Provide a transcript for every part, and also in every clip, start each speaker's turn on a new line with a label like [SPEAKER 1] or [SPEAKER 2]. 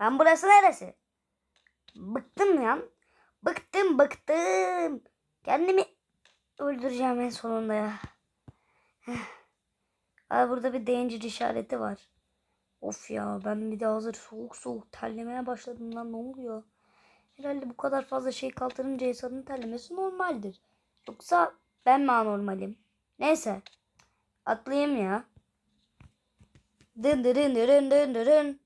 [SPEAKER 1] Lan burası neresi? Bıktım ya. Bıktım bıktım. Kendimi öldüreceğim en sonunda ya. Aa, burada bir danger işareti var. Of ya ben bir de hazır soğuk soğuk terlemeye başladım lan ne oluyor? Herhalde bu kadar fazla şey kaldırınca insanın terlemesi normaldir. Yoksa ben mi anormalim? Neyse. Atlayayım ya. Dın dırın dırın dın dırın.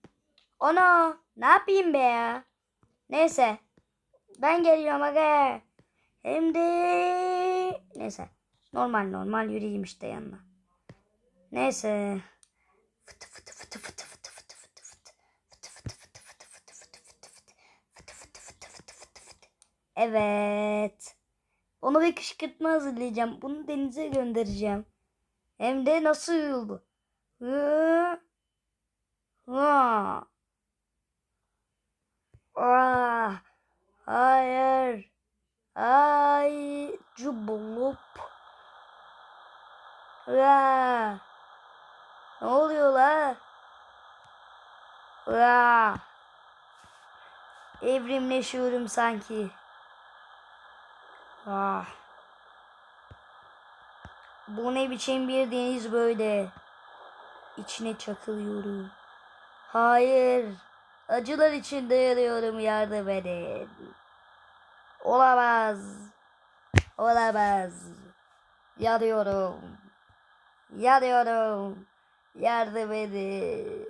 [SPEAKER 1] Ana ne yapayım be ya? Neyse. Ben geliyorum aga. Hem de neyse. Normal normal yürüyeyim işte yanına. Neyse. Fıtı fıtı fıtı fıtı fıtı fıtı fıtı fıtı. Fıtı fıtı fıtı fıtı fıtı fıtı fıtı fıtı. Fıtı fıtı fıtı fıtı fıtı. Evet. Onu bir kışkırtma hazırlayacağım. Bunu denize göndereceğim. Hem de nasıl? Hı? Ha. Ah. Hayır. Ay. Cubulup. Ya. Ne oluyor la? Ya. Evrimleşiyorum sanki. Ah. Bu ne biçim bir deniz böyle? İçine çakılıyorum. Hayır. Acılar içinde yanıyorum yardım edin. Olamaz. Olamaz. Yanıyorum. Yanıyorum. Yardım edin.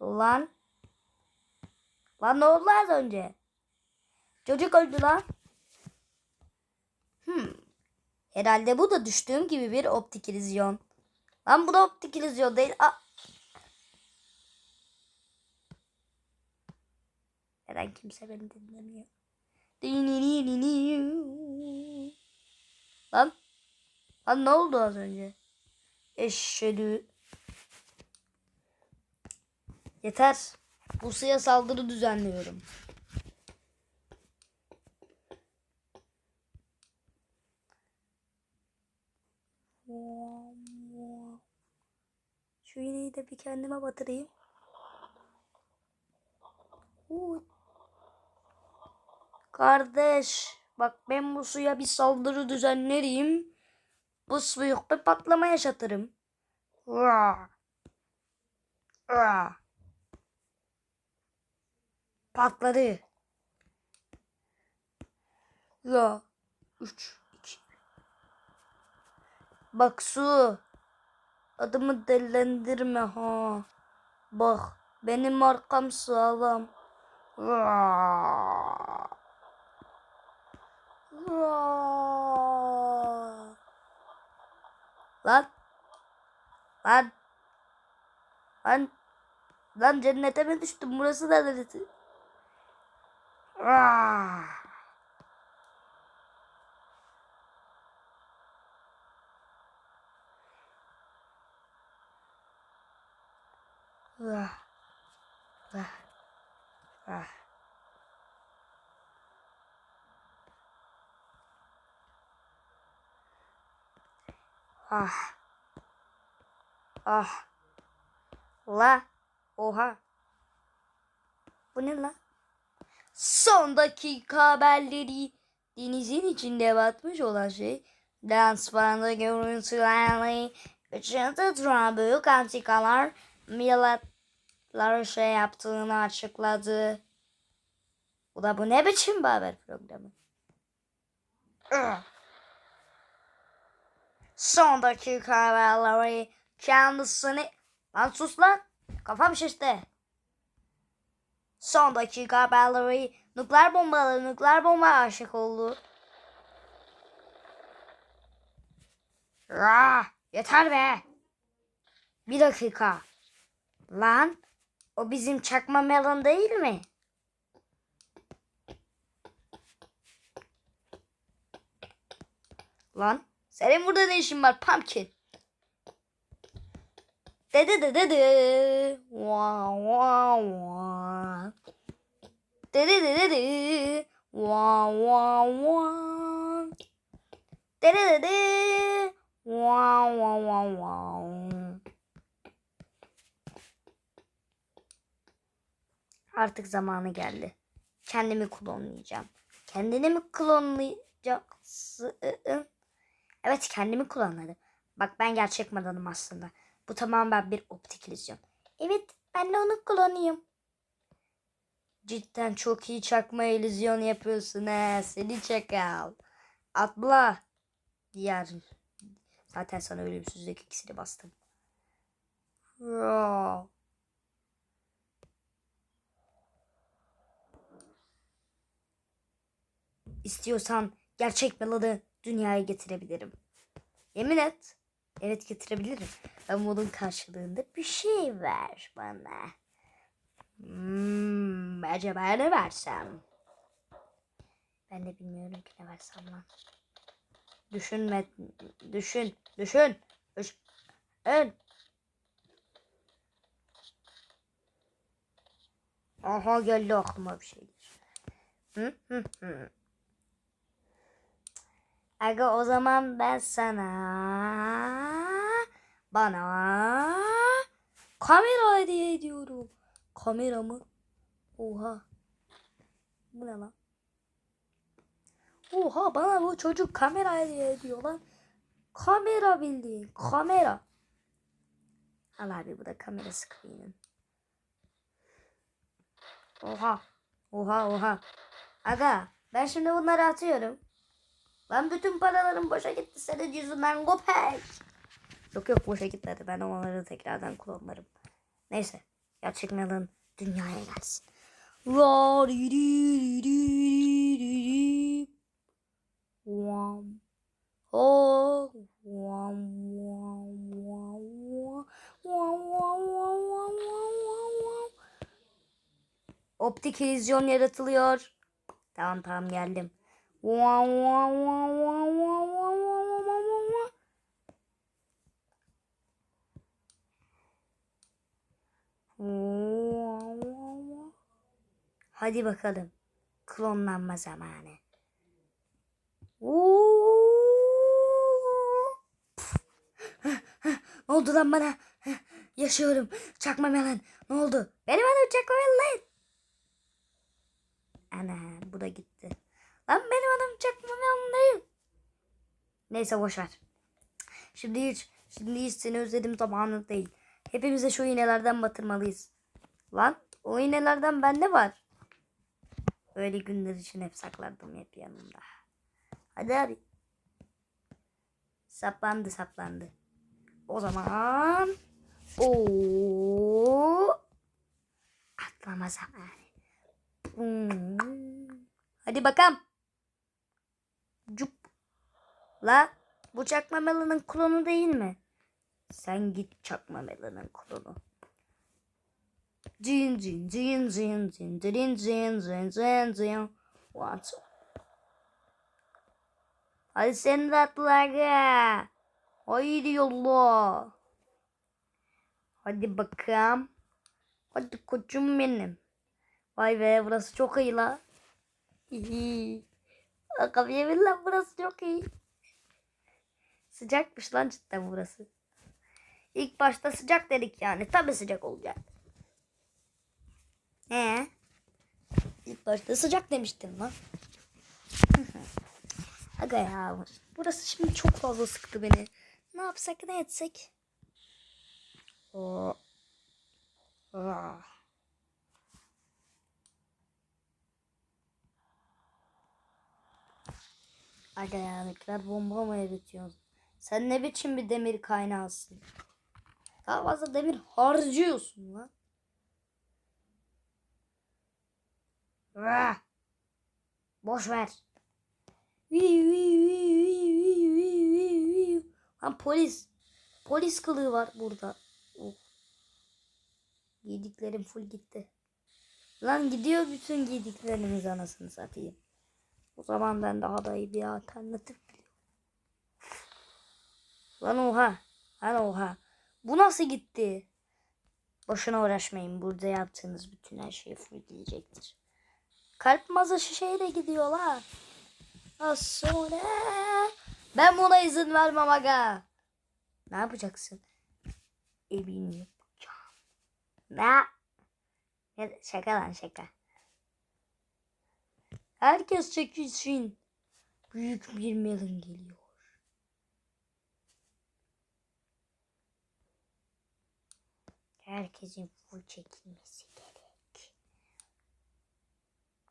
[SPEAKER 1] Lan. Lan ne oldu az önce? Çocuk öldü lan. Hmm. Herhalde bu da düştüğüm gibi bir optik illüzyon. Lan bu da optik illüzyon değil. Aa. Neden kimse beni dinlemiyor? Lan. Lan ne oldu az önce? Eşhedü. Yeter. Bu suya saldırı düzenliyorum. Şu iğneyi de bir kendime batırayım. Uy. Kardeş, bak ben bu suya bir saldırı düzenlerim. Bu suyu bir patlama yaşatırım. Vaa. Vaa. Patladı. Ya. Üç. Bak su. Adımı dellendirme ha. Bak benim arkam sağlam. Vaa. Lan. Lan. Lan. Lan cennete mi düştüm? Burası da neresi? Vaa. Vah. Vah. Vah. Ah. Ah. La. Oha. Bu ne la? Son dakika haberleri. Denizin içinde batmış olan şey. Dansfanda görüntülerle. Üçüncü duran büyük antikalar. Milatlar şey yaptığını açıkladı. Bu da bu ne biçim haber programı? Ugh. Son dakika haberleri kendisini... Lan sus lan. Kafam şişti. Son dakika haberleri nükleer bombalı nükleer bomba aşık oldu. Ah, yeter be. Bir dakika. Lan o bizim çakma melon değil mi? Lan senin burada ne işin var pumpkin? Dede dede de. Wow wow wow. Dede dede de. Wow wow wow. Dererere. Wow wow wow wow. Artık zamanı geldi. Kendimi klonlayacağım. Kendini mi klonlayacaksın? Evet kendimi klonladım. Bak ben gerçek madanım aslında. Bu tamamen bir optik illüzyon. Evet ben de onu klonuyum. Cidden çok iyi çakma illüzyon yapıyorsun he. Seni çakal. Atla. Diğer. Zaten sana ölümsüzlük iksiri bastım. Ro. İstiyorsan gerçek malı dünyaya getirebilirim. Yemin et. Evet getirebilirim. Ama bunun karşılığında bir şey ver bana. Hmm, acaba ne versem? Ben de bilmiyorum ki ne versem lan. Düşünme, düşün, düşün. Düş, ön. Aha geldi aklıma bir şey. Hı hı hı. Aga o zaman ben sana bana kamera hediye ediyorum. Kamera mı? Oha. Bu ne lan? Oha bana bu çocuk kamera hediye ediyor lan. Kamera bildiğin kamera. Al abi bu da kamera screen'in. Oha. Oha oha. Aga ben şimdi bunları atıyorum. Lan bütün paralarım boşa gitti senin yüzünden köpek. Yok yok boşa gitmedi. Ben onları tekrardan klonlarım. Neyse. Gerçek malın dünyaya gelsin. Wam. Oh. Optik illüzyon yaratılıyor. Tamam tamam geldim. Hadi bakalım. Klonlanma zamanı. Ne oldu lan bana? Yaşıyorum. Çakma melon. Ne oldu? Benim adım çakma melon. Ana bu da gitti. Lan benim adım çakma melon değil. Neyse boş ver. Şimdi hiç, şimdi hiç seni özledim zamanı değil. Hepimize şu iğnelerden batırmalıyız. Lan o iğnelerden bende var. Öyle günler için hep saklardım hep yanımda. Hadi abi. Saplandı saplandı. O zaman o atlama zamanı. Hmm. Hadi bakalım. Cup. La bu çakma melonun klonu değil mi? Sen git çakma melonun klonu. Cin cin cin cin cin cin cin cin cin cin. What? Hadi sen de atla aga. Haydi yolla. Hadi bakalım. Hadi koçum benim. Vay be burası çok iyi la. İyi. Bakalım yemin lan burası çok iyi. Sıcakmış lan cidden burası. İlk başta sıcak dedik yani. Tabi sıcak olacak. Ee? İlk başta sıcak demiştim lan. Aga ya. Burası şimdi çok fazla sıktı beni. Ne yapsak ne etsek? Oo. Aa. Nükleer bomba mı eritiyorsun? Sen ne biçim bir demir kaynağısın? Daha fazla demir harcıyorsun lan. Vah! Boş ver. Lan polis. Polis kılığı var burada. Oh. Giydiklerim full gitti. Lan gidiyor bütün giydiklerimiz anasını satayım. O zaman ben daha da iyi bir alternatif biliyorum. Lan oha. Lan oha. Bu nasıl gitti? Boşuna uğraşmayın. Burada yaptığınız bütün her şey full gidecektir. Kalp mazı şişeyle gidiyor la. Sonra Ben buna izin vermem aga. Ne yapacaksın? Emin yapacağım. Ne? Şaka lan şaka. Herkes çekilsin. Büyük bir melon geliyor. Herkesin full çekilmesi gerek.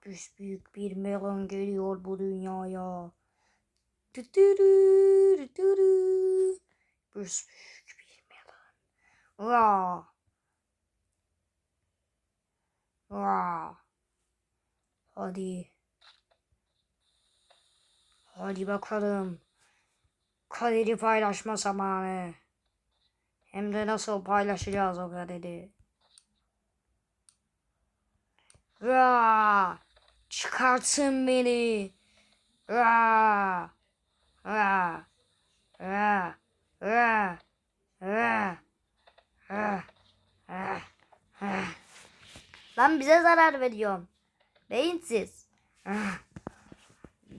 [SPEAKER 1] Büyük büyük bir melon geliyor bu dünyaya. Tütürü, tütürü. Büyük büyük bir melon. Vaa. Vaa. Hadi. Hadi bakalım. Kaderi paylaşma zamanı. Hem de nasıl paylaşacağız o kaderi. Ra! Çıkartın beni. Ra! Ra! Ra! Ra! Ra! Ra! Ra! Lan bize zarar veriyorsun. Beyinsiz. Ra!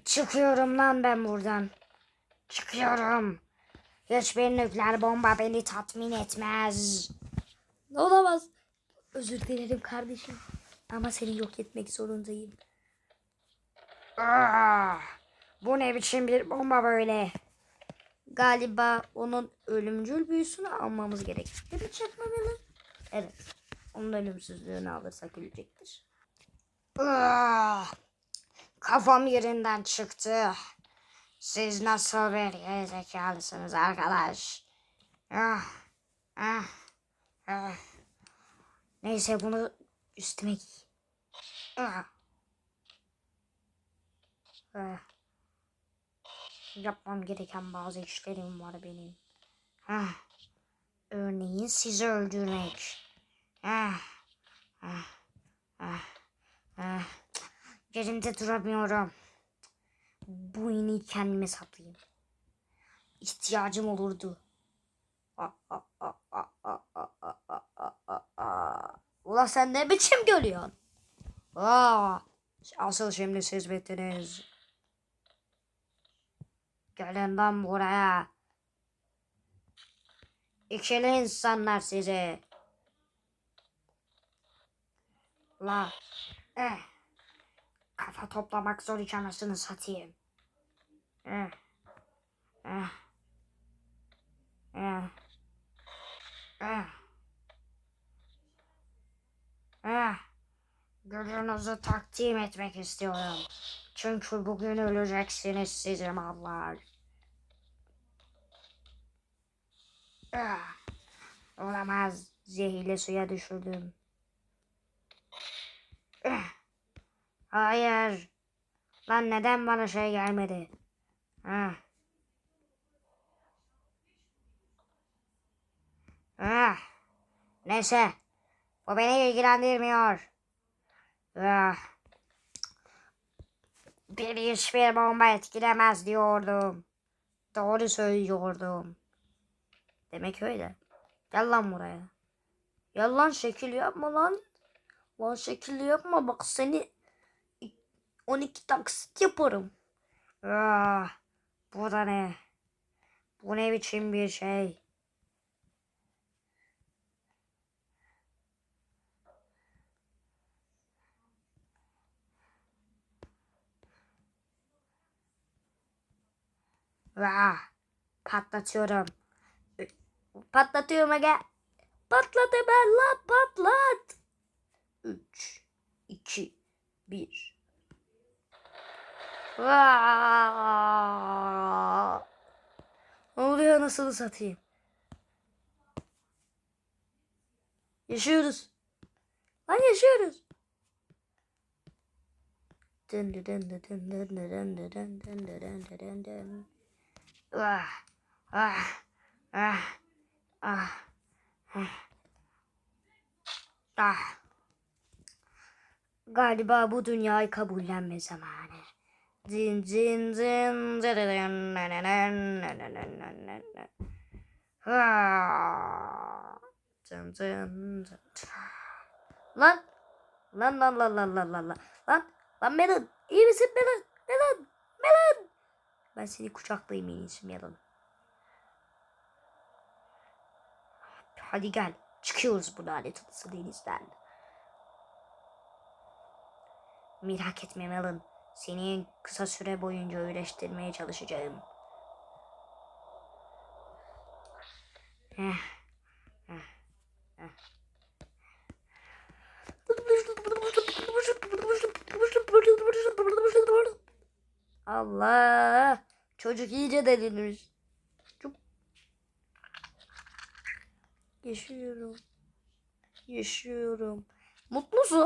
[SPEAKER 1] Çıkıyorum lan ben buradan. Çıkıyorum. Hiçbir nükleer bomba beni tatmin etmez. Olamaz. Özür dilerim kardeşim. Ama seni yok etmek zorundayım. Ah, bu ne biçim bir bomba böyle? Galiba onun ölümcül büyüsünü almamız gerek. Değil mi çakmamalı? Evet. Onun ölümsüzlüğünü alırsak ölecektir. Ah, kafam yerinden çıktı. Siz nasıl bir gerizekalısınız arkadaş? Ah, ah, ah. Neyse bunu üstüme giy. Ah. Ah. Yapmam gereken bazı işlerim var benim. Ah. Örneğin sizi öldürmek. Ah. Ah. Ah. Ah. Yerimde duramıyorum. Bu iğneyi kendime saplayayım. İhtiyacım olurdu. Ulan sen ne biçim görüyorsun? Aa, asıl şimdi siz bittiniz. Gelin lan buraya. İkili insanlar sizi. La. Eh. Kafa toplamak zor iş anasını satayım. Eh. Eh. Eh. Eh. Eh. Gücünüzü takdim etmek istiyorum. Çünkü bugün öleceksiniz sizi mallar. Ah. Olamaz. Zehirli suya düşürdüm. Ah. Hayır. Lan neden bana şey gelmedi? Ah. Ah. Neyse. Bu beni ilgilendirmiyor. Ah. Beni hiçbir bomba etkilemez diyordum. Doğru söylüyordum. Demek öyle. Gel lan buraya. Gel lan şekil yapma lan. Lan şekil yapma bak seni 12 taksit yaparım. Ah, bu da ne? Bu ne biçim bir şey? Ah, patlatıyorum. Patlatıyorum aga. Patlat hemen lan patlat. 3, 2, 1. Ne oluyor nasıl satayım? Yaşıyoruz. Lan yaşıyoruz. Dın dın dın dın dın dın dın dın dın dın dın dın dın. Ah, ah, ah, ah, ah. Ah. Galiba bu dünyayı kabullenme zamanı. Zin zin Zin zin zin. Lan. Lan lan lan lan lan lan lan. Lan. Lan Melon. İyi misin Melon? Melon. Melon. Ben seni kucaklayayım en iyisi Melon. Hadi gel. Çıkıyoruz bu lanet olası denizden. Merak etme Melon. Seni en kısa süre boyunca iyileştirmeye çalışacağım. Heh. Heh. Heh. Allah! Çocuk iyice delirmiş. Çok... Yaşıyorum. Yaşıyorum. Mutlusun.